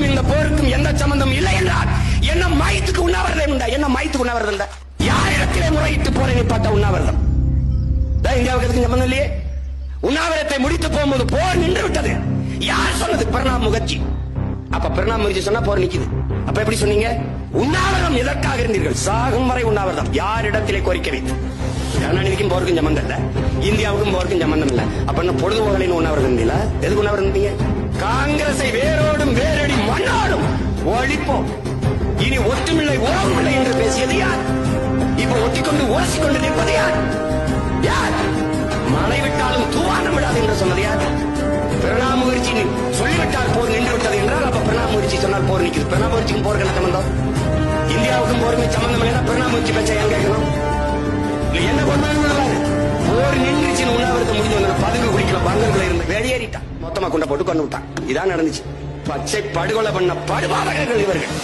உண்ணாவிரதத்துக்கும் இந்த போருக்கும் எந்த சம்பந்தம் இல்லை என்றால் என்ன மயத்துக்கு உண்ணாவிரதம் உண்டா? என்ன மயத்துக்கு உண்ணாவிரதம் உண்டா? யாரிடத்திலே முறையிட்டு போரை நிப்பாட்ட உண்ணாவிரதம்? இந்தியாவுக்கு எதுக்கும் சம்பந்தம் இல்லையே? உண்ணாவிரத்தை முடித்து போகும்போது போர் நின்று விட்டது. யார் சொன்னது? பிரணாப் முகர்ஜி. அப்ப பிரணாப் முகர்ஜி சொன்னா போர் நிக்குது. அப்ப எப்படி சொன்னீங்க? உண்ணாவிரதம் எதற்காக இருந்தீர்கள்? சாகும் வரை உண்ணாவிரதம். யாரிடத்திலே கோரிக்கை வைத்து கருணாநிதிக்கும் போருக்கும் சம்பந்தம் இல்ல. இந்தியாவுக்கும் போருக்கும் சம்பந்தம் இல்ல. அப்ப என்ன பொழுதுபோகலின்னு உண்ணாவிரதம் இல்ல? எதுக்கு உண்ணாவிரதம் இருந்தீங்க? காங்கிரஸை வேரோடும் வேரடி ஒழிப்போம். இனி ஒற்றுமில்லை உறவுமில்லை என்று பேசியது யார்? இப்ப ஒட்டிக்கொண்டு உரசிக்கொண்டு நிற்பது யார்? யார்? மழை விட்டாலும் தூவானம் விடாது என்று சொன்னது யார்? பிரணாப் முகர்ஜி சொல்லிவிட்டால் போர் நின்று விட்டது என்றால் அப்ப பிரணாப் முகர்ஜி சொன்னால் போர் நிற்கிறது பிரணாப் முகர்ஜிக்கும் போருக்கு என்ன சம்பந்தம்? இந்தியாவுக்கும் போருக்கும் சம்பந்தம் இல்லைன்னா பிரணாப் முகர்ஜி பேச்ச ஏன் கேட்கணும்? என்ன கொண்டாங்க போர் நின்றுச்சு உண்ணாவிரதம் முடிஞ்சு வந்த பதுங்கு குடிக்கல பங்கர்களை இருந்து வெளியேறிட்டான். மொத்தமா கொண்ட போட்டு கொண்டு விட்டான். இதான் நடந்துச்சு. பச்சை படுகொலை பண்ண படுபாதகர்கள் இவர்கள்.